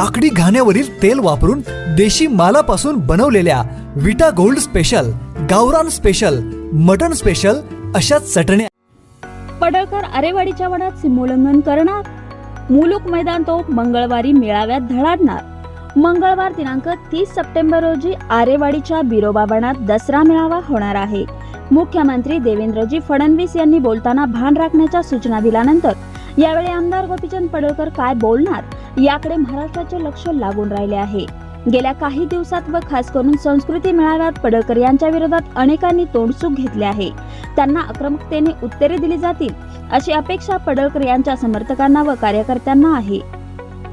लाकडी घाण्यावरील तेल वापरून देशी मालापासून बनवलेल्या विटा गोल्ड स्पेशल गावरान स्पेशल मटन स्पेशल अशा चटण्या पडळकर आरेवाडीच्या वनात सीमोल्लंघन करणार. मुलुक मैदान तो मंगळवारी मेळाव्यात धडाडणार. मंगळवार दिनांक तीस सप्टेंबर रोजी आरेवाडीच्या बिरोबा वनात दसरा मेळावा होणार आहे. मुख्यमंत्री देवेंद्रजी फडणवीस यांनी बोलताना भान राखण्याच्या सूचना दिल्यानंतर यावेळी आमदार गोपीचंद पडळकर काय बोलणार? याकडे महाराष्ट्राचे लक्ष लागून राहिले आहे. गेल्या काही दिवसात व खास करून संस्कृती मेळाव्यात पडळकर यांच्या विरोधात अनेकांनी तोंडसूक घेतले आहे. त्यांना आक्रमकतेने उत्तरे दिली जातील अशी अपेक्षा पडळकर यांच्या समर्थकांना व कार्यकर्त्यांना आहे.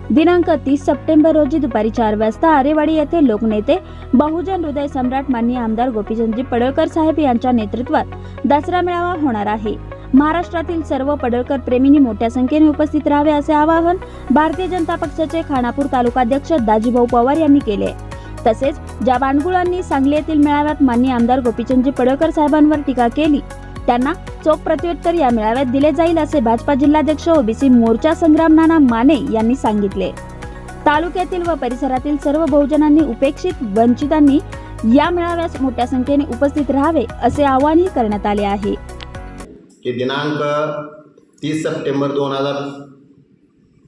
दिनांक तीस सप्टेंबर रोजी दुपारी चार वाजता आरेवाडी येथे लोकनेते बहुजन हृदय सम्राट माननीय आमदार गोपीचंदजी पडळकर साहेब यांच्या नेतृत्वात दसरा मेळावा होणार आहे. महाराष्ट्रातील सर्व पडळकर प्रेमींनी मोठ्या संख्येने उपस्थित राहावे असे आवाहन भारतीय जनता पक्षाचे खानापूर तालुकाध्यक्ष दाजीभाऊ पवार यांनी केले. तसेच ज्या बाणगुळांनी सांगली येथील मेळाव्यात मान्य आमदार गोपीचंदजी पडळकर साहेबांवर टीका केली त्यांना चोख प्रत्युत्तर या मेळाव्यात दिले जाईल असे भाजपा जिल्हाध्यक्ष ओबीसी मोर्चा संग्राम नाना माने यांनी सांगितले. तालुक्यातील व परिसरातील सर्व बहुजनांनी उपेक्षित वंचितांनी या मेळाव्यास मोठ्या संख्येने उपस्थित राहावे असे आवाहनही करण्यात आले आहे. ते दिनांक तीस सप्टेंबर दोन हजार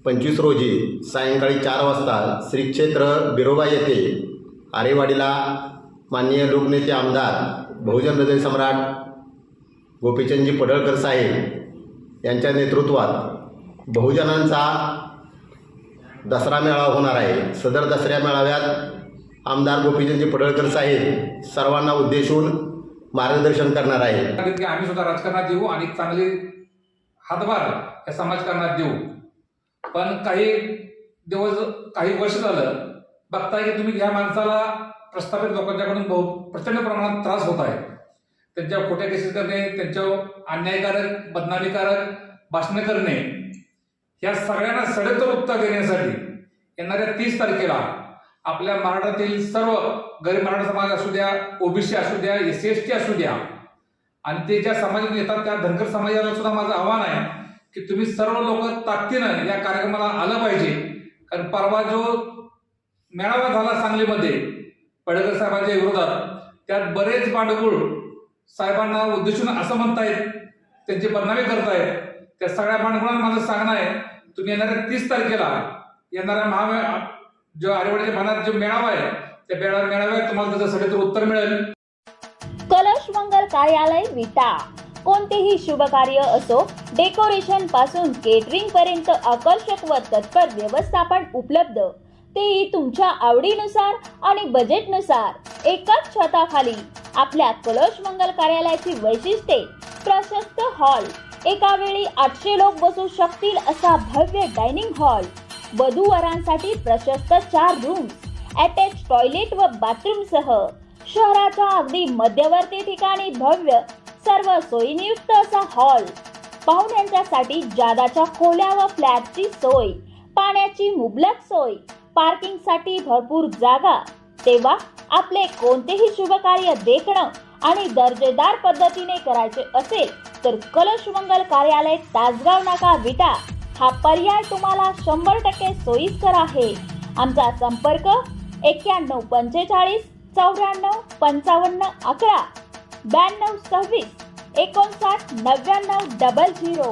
पंचवीस रोजी सायंकाळी चार वाजता श्री क्षेत्र बिरोबा येथे आरेवाडीला माननीय लोकनेते आमदार बहुजन हृदय सम्राट गोपीचंदजी पडळकर साहेब यांच्या नेतृत्वात बहुजनांचा दसरा मेळावा होणार आहे. सदर दसऱ्या मेळाव्यात आमदार गोपीचंदजी पडळकर साहेब सर्वांना उद्देशून मार्गदर्शन करणार आहे. आम्ही सुद्धा राजकारणात येऊ आणि चांगले हातभार या समाजकारणात देऊ. पण काही दिवस काही वर्ष झालं बघताय की तुम्ही ह्या माणसाला प्रस्थापित लोकांच्याकडून बहु प्रचंड प्रमाणात त्रास होत आहे. त्यांच्या खोट्या केसेस करणे त्यांच्यावर अन्यायकारक बदनामीकारक भाषणे करणे या सगळ्यांना सडेतोड उत्तर देण्यासाठी येणाऱ्या तीस तारखेला आपल्या महाराष्ट्रातील सर्व गरीब मराठा समाज असू द्या ओबीसी असू द्या एस सी एस टी असू द्या आणि ते ज्या समाजातून येतात त्या धनगर समाजाला सुद्धा माझं आव्हान आहे की तुम्ही सर्व लोक ताकदीनं या कार्यक्रमाला आलं पाहिजे. कारण परवा जो मेळावा झाला सांगलीमध्ये पडळकर साहेबांच्या विरोधात त्यात बरेच बांडगुळ साहेबांना उद्देशून असं म्हणतायत त्यांची बदनामी करतायत. त्या सगळ्या बांडगुळांना माझं सांगणं आहे तुम्ही येणाऱ्या तीस तारखेला येणाऱ्या महा जो आरेवाडीच्या मनात जो मेळावा आहे त्या मेळावा मेळाव्यात तुम्हाला त्याचं सडेतोड उत्तर मिळेल. कलश मंगल कार्यालय विटा. कोणतेही शुभ कार्य असो डेकोरेशनपासून केटरिंग पर्यंत आकर्षक व तत्पर व्यवस्थापन उपलब्ध. तेही तुमच्या आवडीनुसार आणि बजेटनुसार एकाच छताखाली आपल्या कलश मंगल कार्यालयाची वैशिष्ट्ये प्रशस्त हॉल एका वेळी आठशे लोक बसू शकतील असा भव्य डायनिंग हॉल वधूवरांसाठी प्रशस्त चार रूम्स अटॅच टॉयलेट व बाथरूम सह. शहराच्या अगदी मध्यवर्ती ठिकाणी भव्य सर्व सोयीनियुक्त असा हॉल पाहुण्यांच्यासाठी जादाच्या खोल्या व फ्लॅटची सोय पाण्याची मुबलक सोय पार्किंगसाठी भरपूर जागा. तेव्हा आपले कोणतेही शुभकार्य देखणं आणि दर्जेदार पद्धतीने करायचे असेल तर कलश मंगल कार्यालय तासगाव नाका विटा. हा पर्याय तुम्हाला शंभर टक्के सोयीस्कर आहे. आमचा संपर्क एक्क्याण्णव पंचेचाळीस चौऱ्याण्णव पंचावन्न अकरा. ब्याण्णव सव्वीस एकोणसाठ नव्याण्णव डबल झिरो.